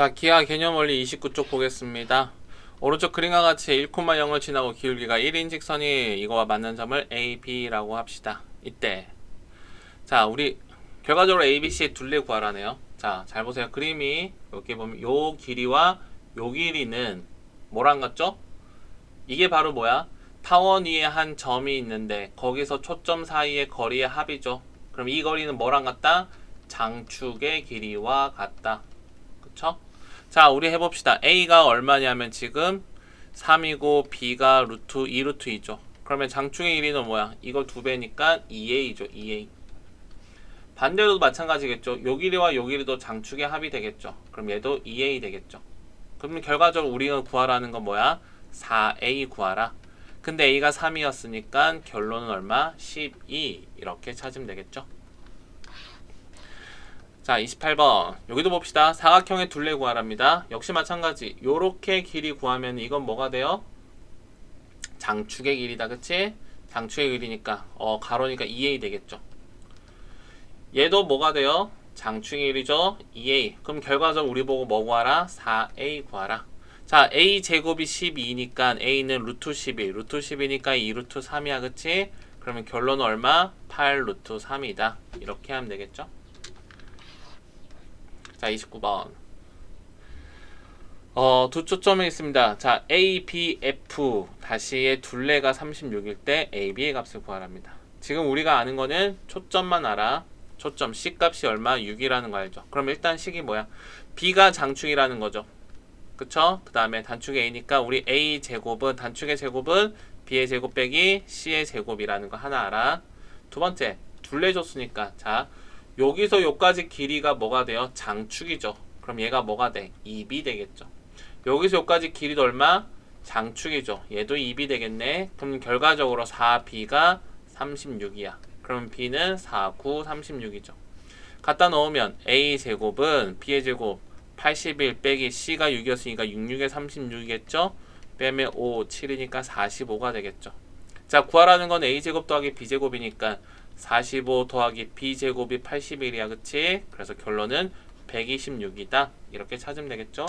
자, 기하 개념 원리 29쪽 보겠습니다. 오른쪽 그림과 같이 1,0을 지나고 기울기가 1인 직선이 이거와 맞는 점을 A, B라고 합시다. 이때 자, 우리 결과적으로 A, B, C의 둘레 구하라네요. 자, 잘 보세요. 그림이 여기 보면 요 길이와 요 길이는 뭐랑 같죠? 이게 바로 뭐야? 타원 위에 한 점이 있는데 거기서 초점 사이의 거리의 합이죠. 그럼 이 거리는 뭐랑 같다? 장축의 길이와 같다. 그쵸? 자, 우리 해봅시다. A가 얼마냐면 지금 3이고 B가 루트 2 루트 2죠. 그러면 장축의 길이는 뭐야? 이거 두 배니까 2A죠. 2A. 반대로도 마찬가지겠죠. 요 길이와 요 길이도 장축의 합이 되겠죠. 그럼 얘도 2A 되겠죠. 그러면 결과적으로 우리가 구하라는 건 뭐야? 4A 구하라. 근데 A가 3이었으니까 결론은 얼마? 12 이렇게 찾으면 되겠죠. 자, 28번. 여기도 봅시다. 사각형의 둘레 구하랍니다. 역시 마찬가지. 요렇게 길이 구하면 이건 뭐가 돼요? 장축의 길이다. 그치? 장축의 길이니까 어, 가로니까 2a 되겠죠. 얘도 뭐가 돼요? 장축의 길이죠. 2a. 그럼 결과적으로 우리 보고 뭐 구하라? 4a 구하라. 자, a 제곱이 12니까 a는 루트 12. 루트 10이니까 2 루트 3이야. 그치? 그러면 결론은 얼마? 8 루트 3이다. 이렇게 하면 되겠죠. 자, 29번. 어, 두 초점이 있습니다. 자, A, B, F 다시의 둘레가 36일 때 A, B의 값을 구하랍니다. 지금 우리가 아는 거는 초점만 알아. 초점 C 값이 얼마? 6이라는 거 알죠? 그럼 일단 식이 뭐야? B가 장축이라는 거죠. 그쵸? 그 다음에 단축의 A니까 우리 A 제곱은 단축의 제곱은 B의 제곱 빼기 C의 제곱이라는 거 하나 알아. 두 번째, 둘레 줬으니까 자, 여기서 여기까지 길이가 뭐가 돼요? 장축이죠. 그럼 얘가 뭐가 돼? 2b 되겠죠. 여기서 여기까지 길이도 얼마? 장축이죠. 얘도 2b 되겠네. 그럼 결과적으로 4b가 36이야. 그럼 b는 4, 9, 36이죠. 갖다 넣으면 a 제곱은 b의 제곱 81 빼기 c가 6이었으니까 6, 6에 36이겠죠. 빼면 5, 7이니까 45가 되겠죠. 자, 구하라는 건 a 제곱 더하기 b 제곱이니까 45 더하기 b 제곱이 81이야, 그치? 그래서 결론은 126이다. 이렇게 찾으면 되겠죠?